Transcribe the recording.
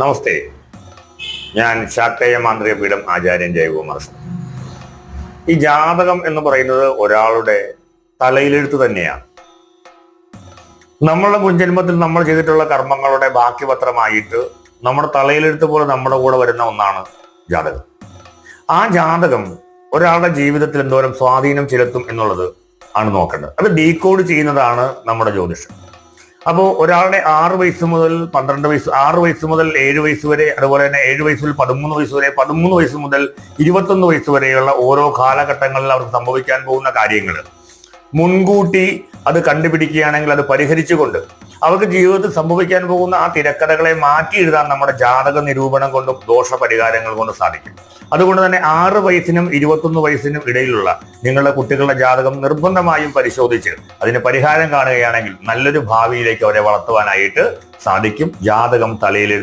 നമസ്തേ. ഞാൻ ശാക്തേയ മാന്ത്രിക പീഠം ആചാര്യൻ ജയകുമാർ. ഈ ജാതകം എന്ന് പറയുന്നത് ഒരാളുടെ തലയിലെഴുത്ത് തന്നെയാണ്. നമ്മളുടെ മുൻജന്മത്തിൽ നമ്മൾ ചെയ്തിട്ടുള്ള കർമ്മങ്ങളുടെ ബാക്കി പത്രമായിട്ട് നമ്മുടെ തലയിലെഴുത്ത് പോലെ നമ്മുടെ കൂടെ വരുന്ന ഒന്നാണ് ജാതകം. ആ ജാതകം ഒരാളുടെ ജീവിതത്തിൽ എന്തോരം സ്വാധീനം ചെലുത്തും എന്നുള്ളത് ആണ് നോക്കേണ്ടത്. അത് ഡീകോഡ് ചെയ്യുന്നതാണ് നമ്മുടെ ജ്യോതിഷം. അപ്പോൾ ഒരാളുടെ ആറ് വയസ്സ് മുതൽ പന്ത്രണ്ട് വയസ്സ് ആറ് വയസ്സ് മുതൽ ഏഴ് വയസ്സ് വരെ അതുപോലെ തന്നെ ഏഴ് വയസ്സ് മുതൽ പതിമൂന്ന് വയസ്സ് വരെ പതിമൂന്ന് വയസ്സ് മുതൽ ഇരുപത്തൊന്ന് വയസ്സ് വരെയുള്ള ഓരോ കാലഘട്ടങ്ങളിൽ അവർക്ക് സംഭവിക്കാൻ പോകുന്ന കാര്യങ്ങൾ മുൻകൂട്ടി അത് കണ്ടുപിടിക്കുകയാണെങ്കിൽ അത് പരിഹരിച്ചുകൊണ്ട് അവർക്ക് ജീവിതത്തിൽ സംഭവിക്കാൻ പോകുന്ന ആ തിരക്കഥകളെ മാറ്റി എഴുതാൻ നമ്മുടെ ജാതക നിരൂപണം കൊണ്ടും ദോഷ പരിഹാരങ്ങൾ കൊണ്ടും സാധിക്കും. അതുകൊണ്ട് തന്നെ ആറ് വയസ്സിനും ഇരുപത്തൊന്ന് വയസ്സിനും ഇടയിലുള്ള നിങ്ങളുടെ കുട്ടികളുടെ ജാതകം നിർബന്ധമായും പരിശോധിച്ച് അതിന് പരിഹാരം കാണുകയാണെങ്കിൽ നല്ലൊരു ഭാവിയിലേക്ക് അവരെ വളർത്തുവാനായിട്ട് സാധിക്കും. ജാതകം തലയിലെഴുത്ത്